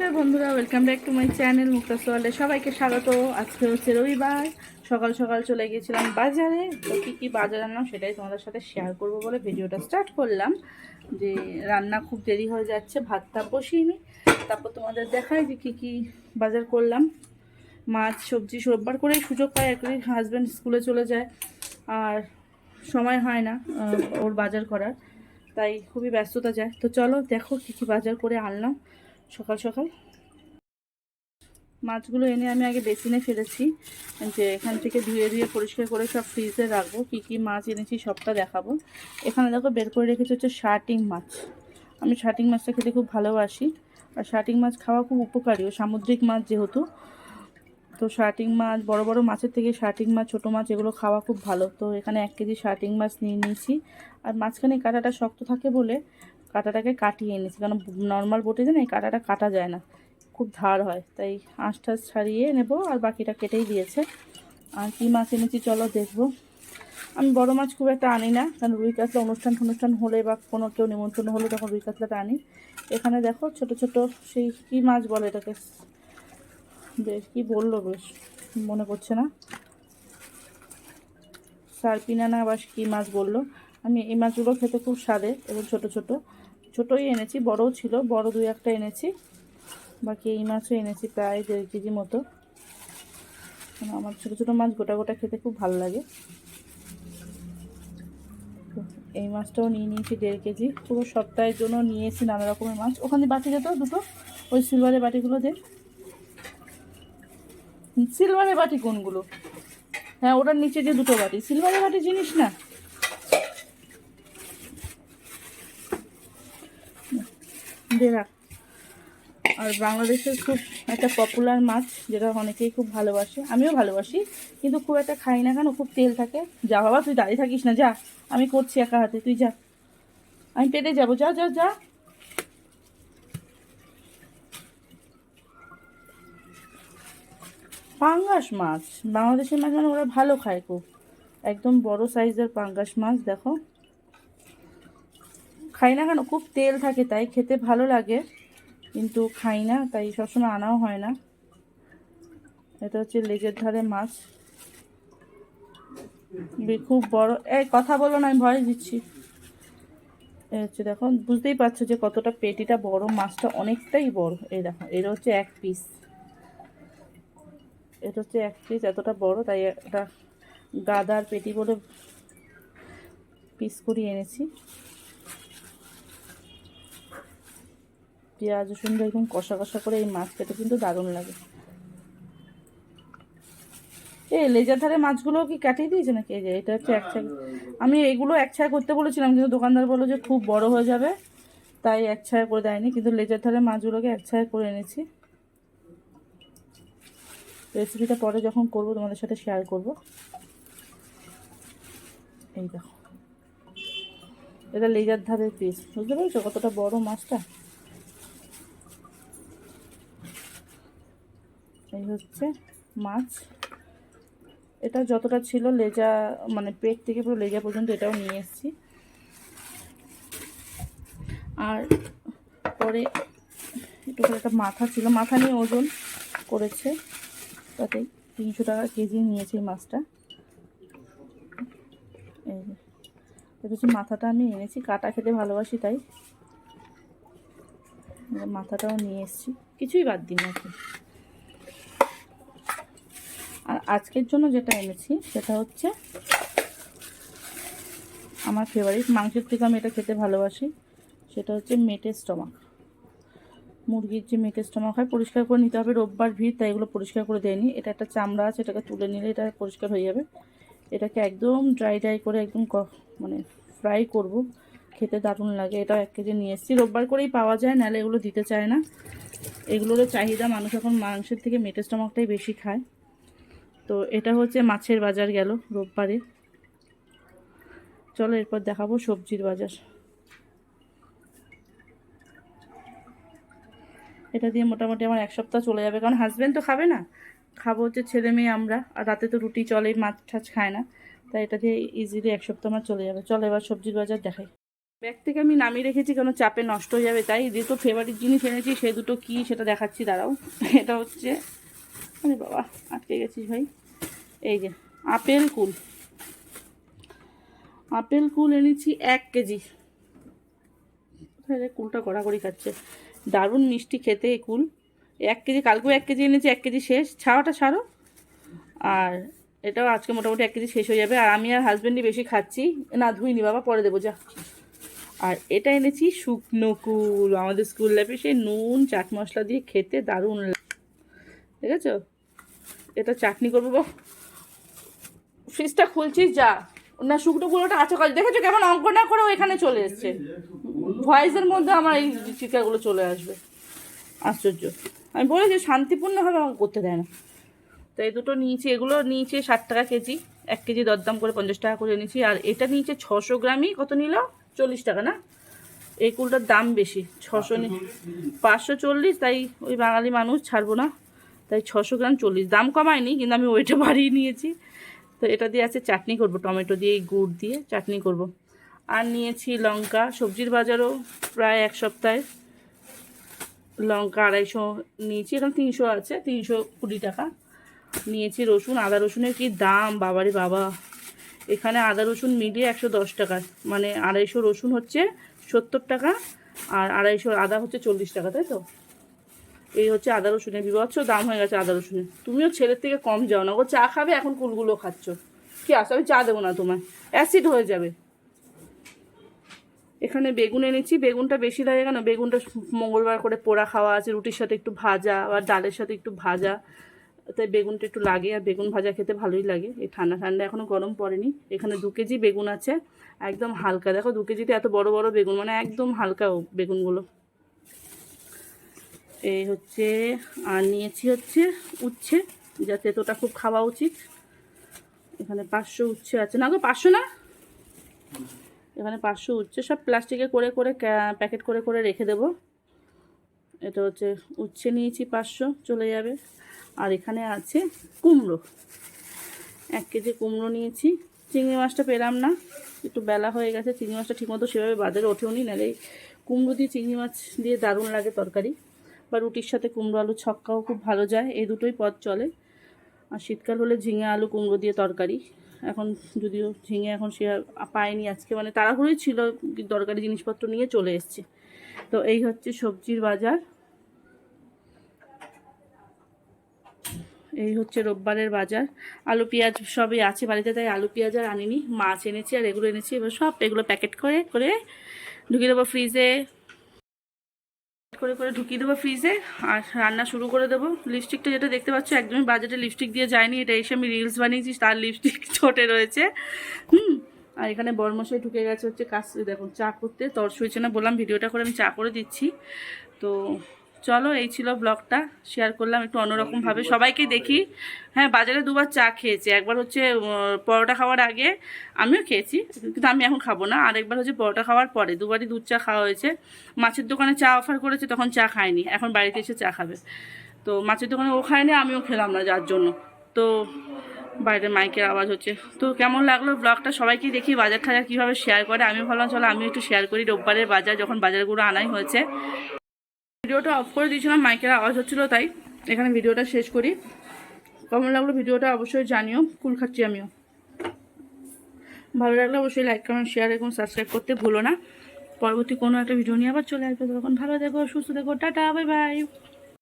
নমস্কার বন্ধুরা welcome back to my channel Mukta সোয়ালে সবাইকে স্বাগত। আজকে হচ্ছে রবিবার, সকাল সকাল চলে গিয়েছিলাম বাজারে। তো কী কী বাজার আনলাম সেটাই তোমাদের সাথে শেয়ার করব বলে ভিডিওটা স্টার্ট করলাম। যে রান্না খুব দেরি হয়ে যাচ্ছে, ভাতটা বসিয়ে তারপর তোমাদের দেখাই যে কী কী বাজার করলাম। মাছ, সবজি রোববার করেই সুযোগ পায় কি হাজব্যান্ড স্কুলে চলে যায়। আর সময় হয় না ওর বাজার করার। তাই খুবই ব্যস্ততা যায়। তো চলো দেখো কী কী বাজার করে আনলাম। সকাল সকাল। মাছগুলো এনে আমি আগে বেসিনে ফেলেছি। যে এখান থেকে ধুয়ে ধুয়ে পরিষ্কার করে সব ফ্রিজে রাখব। কী কী মাছ এনেছি সবটা দেখাবো। এখানে দেখো বের করে রেখেছি হচ্ছে শার্টিং মাছ। আমি শার্টিং মাছটা খেতে খুব ভালোবাসি। আর শার্টিং মাছ খাওয়া খুব উপকারী। ও সামুদ্রিক মাছ যেহেতু। তো শার্টিং মাছ, বড় বড় মাছের থেকে শার্টিং মাছ, ছোটো মাছ এগুলো খাওয়া খুব ভালো। তো এখানে এক কেজি শার্টিং মাছ নিয়ে নিয়েছি। আর মাঝখানে কাঁটাটা শক্ত থাকে বলে কাঁটাটাকে কাটিয়ে এনেছি। কারণ নর্মাল বোটে না এই কাঁটাটা কাটা যায় না। খুব ধার হয়। তাই আঁশ টাশ ছাড়িয়ে নেব, আর বাকিটা কেটেই দিয়েছে। আর কী মাছ এনেছি চলো দেখব। আমি বড় মাছ খুব একটা আনি না, কারণ রুই কাতলা অনুষ্ঠান অনুষ্ঠান হলে বা কোনো কেউ নিমন্ত্রণ হলে তখন রুই কাতলাটা আনি। এখানে দেখো ছোট ছোট সেই কী মাছ বলে এটাকে? বেশ কী বলল বেশ, মনে পড়ছে না। সার্পিনা না আবার কী মাছ বলল। আমি এই মাছগুলো খেতে খুব স্বাদে এবং ছোট ছোট। ছোটোই এনেছি, বড়ও ছিল, বড় দুই একটা এনেছি। বাকি এই মাছও এনেছি প্রায় দেড় কেজি মতো। কারণ আমার ছোটো ছোটো মাছ গোটা গোটা খেতে খুব ভালো লাগে। এই মাছটাও নিয়ে নিয়েছি দেড় কেজি। পুরো সপ্তাহের জন্য নিয়েছি নানা রকমের মাছ। ওখানে বাটি যেত দুটো। ওই সিলভারের বাটিগুলো দে। সিলভারের বাটি কোনগুলো? হ্যাঁ ওটার নিচে যে দুটো বাটি। সিলভারের বাটি জিনিস না? রাখ আর বাংলাদেশের খুব একটা পপুলার মাছ, যেটা অনেকেই খুব ভালোবাসে, আমিও ভালোবাসি, কিন্তু খুব একটা খাই না কেন, খুব তেল থাকে। যা বাবা, তুই দাঁড়িয়ে থাকিস না, যা, আমি করছি একা হাতে, তুই যা। আমি পেটে যাব, যা যা যা। পাঙ্গাস মাছ, বাংলাদেশের মাছ মানে ওরা ভালো খায় খুব। একদম বড় সাইজের পাঙ্গাস মাছ, দেখো। খাই না কেন? খুব তেল থাকে, তাই খেতে ভালো লাগে। কিন্তু খাই না, তাই সবসময় আনাও হয় না। এটা হচ্ছে লেজের ধারে মাছ। খুব বড়, এই কথা বলো না, আমি ভয় দিচ্ছি। হচ্ছে, দেখো, বুঝতেই পারছ যে কতটা পেটিটা বড়, মাছটা অনেকটাই বড়। এই দেখো, এটা হচ্ছে এক পিস এটা হচ্ছে এক পিস এতটা বড়, তাই একটা গাদার পেটি বলে পিস করিয়ে এনেছি। পেঁয়াজ, রসুন একদম কষা কষা করে এই মাছ খেতে কিন্তু দারুণ লাগে। এই লেজার ধারে মাছগুলো কি কাটিয়ে দিয়েছে নাকি? এই যে এটা হচ্ছে এক ছায় আমি এগুলো এক ছায় করতে বলেছিলাম, কিন্তু দোকানদার বলল যে খুব বড় হয়ে যাবে, তাই এক ছায় করে দেয়নি, কিন্তু লেজার ধারে মাছগুলোকে এক ছায় করে এনেছি। রেসিপিটা পরে যখন করব, তোমাদের সাথে শেয়ার করব। এই দেখো। এটা লেজার ধারের পিস বুঝতে পেরেছ কতটা বড় মাছটা? হচ্ছে মাছ। এটা যতটা ছিল লেজা মানে পেট থেকে পুরো লেজা পর্যন্ত এটাও নিয়ে এসেছি। আর পরে একটু করে একটা মাথা ছিল। মাথা নিয়ে ওজন করেছে। তাতে তিনশো টাকা কেজি নিয়েছে এই মাছটা। হচ্ছে মাথাটা আমি এনেছি। কাটা খেতে ভালোবাসি তাই। মাথাটাও নিয়ে এসেছি। কিছুই বাদ দিই নাকি আর আজকের জন্য যেটা এনেছি, সেটা হচ্ছে আমার ফেভারিট মাংসের থেকে আমি এটা খেতে ভালোবাসি। সেটা হচ্ছে মেটের স্টমাক। মুরগির যে মেটের স্টমাক হয়, পরিষ্কার করে নিতে হবে। রোববার ভিড়, তাই এগুলো পরিষ্কার করে দেয়নি। এটা একটা চামড়া আছে, এটাকে তুলে নিলে এটা পরিষ্কার হয়ে যাবে। এটাকে একদম ড্রাই ড্রাই করে একদম মানে ফ্রাই করব। খেতে দারুণ লাগে। এটা এক কেজি নিয়ে এসেছি। রোববার করেই পাওয়া যায় নাহলে এগুলো দিতে চায় না। এগুলোরও চাহিদা। মানুষ এখন মাংসের থেকে মেটের স্টমাকটাই বেশি খায়। তো এটা হচ্ছে মাছের বাজার গেল রোববারে। চলো এরপর দেখাবো সবজির বাজার। এটা দিয়ে মোটামুটি আমার এক সপ্তাহ চলে যাবে, কারণ হাজব্যান্ড তো খাবে না। খাব হচ্ছে ছেলে মেয়ে আমরা, আর রাতে তো রুটি চলে, মাছ টাছ খায় না। তাই এটা দিয়ে ইজিলি এক সপ্তাহ আমার চলে যাবে। চলো এবার সবজির বাজার দেখাই। ব্যাগ থেকে আমি নামিয়ে রেখেছি, কেন চাপে নষ্ট হয়ে যাবে, তাই দুটো ফেভারিট জিনিস এনেছি, সে দুটো কি সেটা দেখাচ্ছি, দাঁড়াও। এটা হচ্ছে আরে বাবা, আটকে গেছিস ভাই। এই যে, আপেল কুল। আপেল কুল এনেছি এক কেজি। কুলটা কড়াকড়ি খাচ্ছে। দারুণ মিষ্টি খেতে এই কুল। এক কেজি, কালকেও এক কেজি এনেছি, এক কেজি শেষ। ছাড়াটা ছাড়ো। আর এটাও আজকে মোটামুটি এক কেজি শেষ হয়ে যাবে। আর আমি আর হাজব্যান্ডই বেশি খাচ্ছি। না, ধুইনি বাবা, পরে দেবো, যা। আর এটা এনেছি শুকনো কুল। আমাদের স্কুল লাইফে সেই নুন, চাট মশলা দিয়ে খেতে দারুণ ঠিক আছে এটা চাটনি করব বাবা। ফ্রিজটা খুলছিস, যা। না, শুকনো গুলোটা আছে, কাজ। দেখেছ কেমন অঙ্ক না করে এখানে চলে এসছে? ভয়েসের মধ্যে আমার এই চিকাগুলো চলে আসবে। আশ্চর্য। আমি বলেছি, শান্তিপূর্ণভাবে আমাকে করতে দেয় না। তো এই দুটো নিয়েছি, এগুলো নিয়েছে ষাট টাকা কেজি। এক কেজি দরদাম করে পঞ্চাশ টাকা করে নিয়েছি। আর এটা নিয়েছে ছশো গ্রামই, কত নিল? চল্লিশ টাকা, না? এই কুলটার দাম বেশি, ছশো নি পাঁচশো চল্লিশ, তাই ওই বাঙালি মানুষ ছাড়বো না। তাই ছশো গ্রাম চল্লিশ, দাম কমায়নি কিন্তু আমি ওইটা বাড়িয়ে নিয়েছি। তো এটা দিয়ে আছে চাটনি করব, টমেটো দিয়ে গুড় দিয়ে চাটনি করব। আর নিয়েছি লঙ্কা, সবজির বাজারও প্রায় এক সপ্তাহে। লঙ্কা আড়াইশো নিয়েছি, এখন তিনশো আছে, তিনশো কুড়ি টাকা। নিয়েছি রসুন, আদা রসুনের কি দাম, বাবারে বাবা। এখানে আদা রসুন মিলিয়ে একশো দশ টাকা মানে আড়াইশো রসুন হচ্ছে সত্তর টাকা আর আড়াইশো, আদা হচ্ছে চল্লিশ টাকা, তাই তো? এই হচ্ছে আদা রসুনের বিভৎস দাম হয়ে গেছে আদা রসুনের। তুমিও ছেলের থেকে কম যাও না ও চা খাবে, এখন কুলগুলো খাচ্ছ। কি আসো, আমি চা দেবো না তোমায়। অ্যাসিড হয়ে যাবে। এখানে বেগুন এনেছি। বেগুনটা বেশি লাগে কেন? বেগুনটা মঙ্গলবার করে পোড়া খাওয়া আছে। রুটির সাথে একটু ভাজা, আবার ডালের সাথে একটু ভাজা। তাই বেগুনটা একটু লাগে, আর বেগুন ভাজা খেতে ভালোই লাগে। এই ঠান্ডা ঠান্ডা এখনও গরম পড়েনি। এখানে দু কেজি বেগুন আছে। একদম হালকা। দেখো, দু কেজিতে এত বড় বড় বেগুন মানে একদম হালকা বেগুনগুলো। এই হচ্ছে, আর নিয়েছি হচ্ছে উচ্ছে, যাতে তোটা খুব খাওয়া উচিত। এখানে পাঁচশো উচ্ছে আছে। না গো, পাঁচশো না? এখানে পাঁচশো উচ্ছে। সব প্লাস্টিকে করে করে প্যাকেট করে করে রেখে দেবো। এটা হচ্ছে উচ্ছে নিয়েছি পাঁচশো, চলে যাবে। আর এখানে আছে কুমড়ো। এক কেজি কুমড়ো নিয়েছি। চিংড়ি মাছটা পেলাম না। একটু বেলা হয়ে গেছে। চিংড়ি মাছটা ঠিকমতো সেভাবে বাজারে ওঠেও নি নাহলে এই কুমড়ো দিয়ে চিংড়ি মাছ দিয়ে দারুণ লাগে তরকারি। বা রুটির সাথে কুমড়ো আলু ছক্কাও খুব ভালো যায়। এই দুটোই পথ চলে। আর শীতকাল হলে ঝিঙে, আলু, কুমড়ো দিয়ে তরকারি। এখন যদিও ঝিঙে এখন সে পাইনি আজকে মানে তাড়াহুড়োই ছিল দরকারি জিনিসপত্র নিয়ে চলে এসেছি। তো এই হচ্ছে সবজির বাজার। এই হচ্ছে রোববারের বাজার। আলু, পেঁয়াজ সবই আছে বাড়িতে, তাই আলু, পেঁয়াজ আর আনিনি। মাছ এনেছি আর এগুলো এনেছি। এবার সব এগুলো প্যাকেট করে করে ঢুকিয়ে দেবো ফ্রিজে করে করে ঢুকিয়ে দেবো ফ্রিজে আর রান্না শুরু করে দেবো। লিপস্টিকটা যেটা দেখতে পাচ্ছ, একদমই বাজেটে লিপস্টিক দিয়ে যায়নি। এটা এসে আমি রিলস বানিয়েছি, তার লিপস্টিক ছোটে রয়েছে। হুম। আর এখানে বর্মশাই ঢুকে গেছে হচ্ছে কাজ, দেখুন চা করতে, তর শুয়েছে না বললাম, ভিডিওটা করে আমি চা করে দিচ্ছি। তো চলো এই ছিল ব্লগটা শেয়ার করলাম একটু অন্যরকমভাবে সবাইকে দেখি। হ্যাঁ বাজারে দুবার চা খেয়েছি। একবার হচ্ছে পরোটা খাওয়ার আগে আমিও খেয়েছি কিন্তু আমি এখন খাব না। আর একবার হচ্ছে পরোটা খাওয়ার পরে দুবারই দুধ চা খাওয়া হয়েছে। মাছের দোকানে চা অফার করেছে তখন চা খায়নি। এখন বাড়িতে এসে চা খাবে। তো মাছের দোকানে ও খায়নি আমিও খেলাম না যার জন্য। তো বাইরে মাইকের আওয়াজ হচ্ছে। তো কেমন লাগল ব্লগটা সবাইকে দেখি বাজার টাজার কীভাবে শেয়ার করে। আমিও ভাবলাম চলো আমিও একটু শেয়ার করি রোববারের বাজার যখন বাজারগুলো আনাই হয়েছে। ভিডিওটা অফ করে দিয়েছিলাম, মাইকের আওয়াজ হচ্ছিল তাই এখানে ভিডিওটা শেষ করি। কেমন লাগল ভিডিওটা অবশ্যই জানিও, কুল খাচ্ছি আমিও। ভালো লাগলে অবশ্যই লাইক কমেন্ট শেয়ার এবং সাবস্ক্রাইব করতে ভুলো না। পরবর্তী কোনো একটা ভিডিও নিয়ে আবার চলে আসবে। তখন ভালো দেখো সুস্থ দেখো টাটা বাই বাই